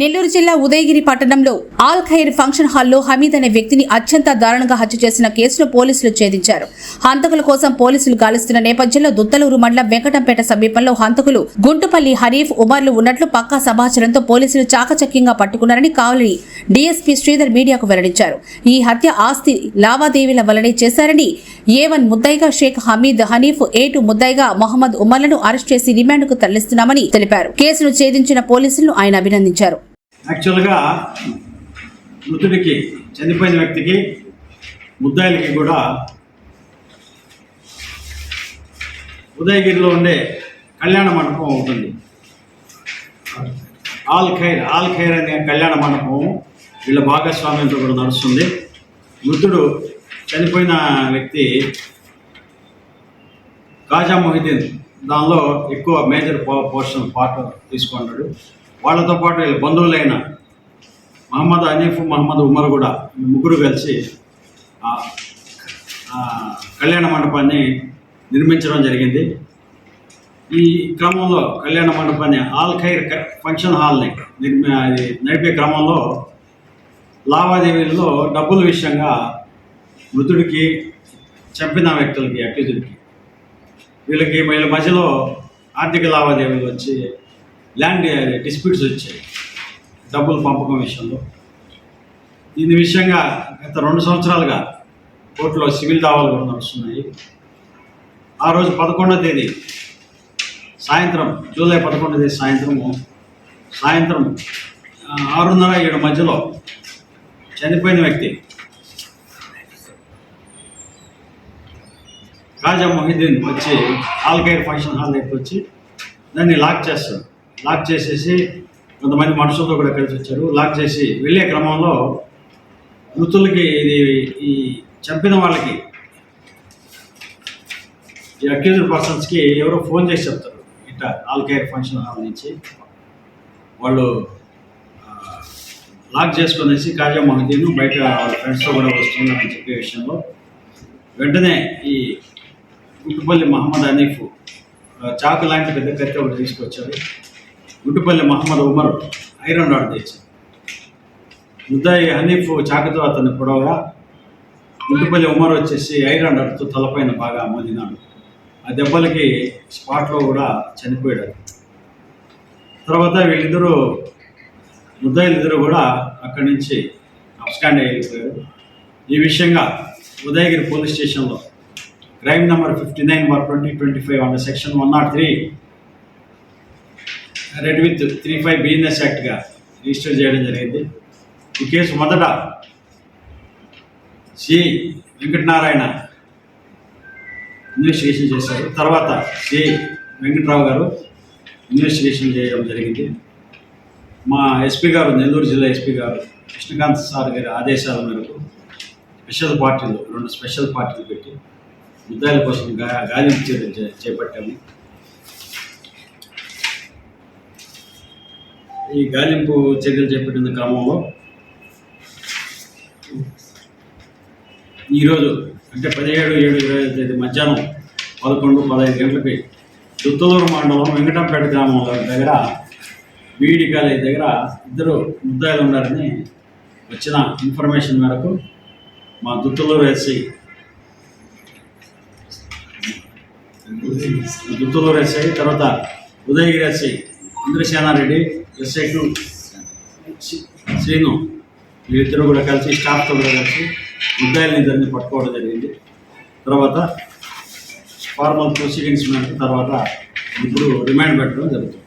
నెల్లూరు జిల్లా ఉదయగిరి పట్టణంలో all ఖైర్ function హాల్లో హమీద్ అనే వ్యక్తిని అత్యంత దారుణంగా హత్య చేసిన కేసును పోలీసులు ఛేదించారు. హంతకుల కోసం పోలీసులు గాలిస్తున్న నేపథ్యంలో దుత్తలూరు మండలం వెంకటంపేట సమీపంలో హంతకులు గుంటుపల్లి హరీఫ్ ఉమర్లు ఉన్నట్లు పక్కా సమాచారంతో పోలీసులు చాకచక్యంగా పట్టుకున్నారని కావలి డీఎస్పీ శ్రీధర్ మీడియాకు వెల్లడించారు. ఈ హత్య ఆస్తి లావాదేవీల వల్లనే చేశారని ఏ వన్ ముద్దైగా షేక్ హమీద్ హనీఫ్ ఏ టూ ముద్దైగా మొహమ్మద్ ఉమర్లను అరెస్ట్ చేసి రిమాండ్కు తరలిస్తున్నామని తెలిపారు. కేసును ఛేదించిన పోలీసులను ఆయన అభినందించారు. యాక్చువల్గా మృతుడికి చనిపోయిన వ్యక్తికి ముద్దాయిలకి కూడా ఉదయగిరిలో ఉండే కళ్యాణ మండపం ఉంటుంది. ఆల్ ఖైర్ ఆల్ ఖైర్ అనే కళ్యాణ మండపం వీళ్ళ భాగస్వామ్యంతో కూడా నడుస్తుంది. మృతుడు చనిపోయిన వ్యక్తి కాజా మొహిద్దీన్. దానిలో ఎక్కువ మేజర్ పోర్షన్ పార్ట్ తీసుకున్నాడు. వాళ్ళతో పాటు వీళ్ళ బంధువులైన మహమ్మద్ హనీఫ్ మహమ్మద్ ఉమర్ కూడా ముగ్గురు కలిసి కళ్యాణ మండపాన్ని నిర్మించడం జరిగింది. ఈ క్రమంలో కళ్యాణ మండపాన్ని ఆల్ ఖైర్ ఫంక్షన్ హాల్ని నిర్మి నడిపే క్రమంలో లావాదేవీల్లో డబ్బుల విషయంగా మృతుడికి చంపిన వ్యక్తులకి అక్యూజుడికి. వీళ్ళకి వీళ్ళ మధ్యలో ఆర్థిక లావాదేవీలు వచ్చి ల్యాండ్ డిస్ప్యూట్స్ వచ్చాయి డబ్బులు పంపకం విషయంలో. దీని విషయంగా గత రెండు సంవత్సరాలుగా కోర్టులో సివిల్ దావాలు కూడా నడుస్తున్నాయి. ఆ రోజు పదకొండవ తేదీ సాయంత్రం జూలై పదకొండవ తేదీ సాయంత్రము సాయంత్రం ఆరున్నర ఏడు మధ్యలో చనిపోయిన వ్యక్తి కాజా మొహిద్దీన్ వచ్చి ఆల్కైర్ ఫంక్షన్ హాల్ దగ్గరికి వచ్చి దాన్ని లాక్ చేస్తాడు లాక్ చేసేసి కొంతమంది మనుషులతో కూడా కలిసి వచ్చారు. లాక్ చేసి వెళ్ళే క్రమంలో మృతులకి ఇది ఈ చంపిన వాళ్ళకి ఈ అక్యూజ్డ్ పర్సన్స్కి ఎవరో ఫోన్ చేసి చెప్తారు. ఇట్లా ఆల్కైర్ ఫంక్షన్ హాల్ నుంచి వాళ్ళు లాక్ చేసుకునేసి కాజా మొహద్దీన్ బయట వాళ్ళ ఫ్రెండ్స్తో కూడా వస్తున్నారని చెప్పే విషయంలో వెంటనే ఈ గుట్టుపల్లి మహమ్మద్ హనీఫ్ చాకు లాంటి పెద్ద కత్తి ఒకటి తీసుకొచ్చాడు. గుట్టుపల్లి మహమ్మద్ ఉమర్ ఐరన్ రాడ్ తెచ్చి. ముద్దాయి హనీఫ్ చాకుతో అతన్ని పొడవగా గుట్టుపల్లి ఉమర్ వచ్చేసి ఐరన్ రాడ్తో తలపైన బాగా అమ్మదినాడు ఆ దెబ్బలకి స్పాట్లో కూడా చనిపోయాడు. తర్వాత వీళ్ళిద్దరూ ముద్దాయిలిద్దరూ కూడా అక్కడి నుంచి అప్స్టాండ్ అయిపోయారు ఈ విషయంగా ఉదయగిరి పోలీస్ స్టేషన్లో crime number fifty nine bar twenty twenty five under section one not three read with three five business యాక్ట్గా register చేయడం జరిగింది. ఈ కేసు మొదట సి వెంకటనారాయణ ఇన్వెస్టిగేషన్ చేశారు. తర్వాత సి వెంకట్రావు గారు ఇన్వెస్టిగేషన్ చేయడం జరిగింది. మా ఎస్పీ గారు నెల్లూరు జిల్లా ఎస్పీ గారు కృష్ణకాంత్ సార్ గారి ఆదేశాల మేరకు స్పెషల్ పార్టీలు రెండు స్పెషల్ పార్టీలు పెట్టి ముద్దాయిల కోసం గాలింపు చర్యలు చే- చేపట్టాము. ఈ గాలింపు చర్యలు చేపట్టిన క్రమంలో ఈరోజు అంటే పదిహేడు ఏడు ఇరవై తేదీ మధ్యాహ్నం పదకొండు పదహైదు గంటలకి దుత్తలూరు మండలం వెంకటంపేట గ్రామం దగ్గర బీఈడి కాలేజ్ దగ్గర ఇద్దరు ముద్దాయిలు ఉన్నారని వచ్చిన ఇన్ఫర్మేషన్ మేరకు మా దుత్తలూరు ఎస్సీ దుత్తలూరు ఎస్ఐ తర్వాత Udayagiri SI Indrasenareddy SI two Srinu. వీళ్ళిద్దరూ కూడా కలిసి స్టాఫ్తో కూడా కలిసి ముద్దాయిలని ఇద్దరిని పట్టుకోవడం జరిగింది. తర్వాత ఫార్మల్ ప్రొసీడింగ్స్ మేరకు తర్వాత ఇప్పుడు రిమాండ్ పెట్టడం జరుగుతుంది.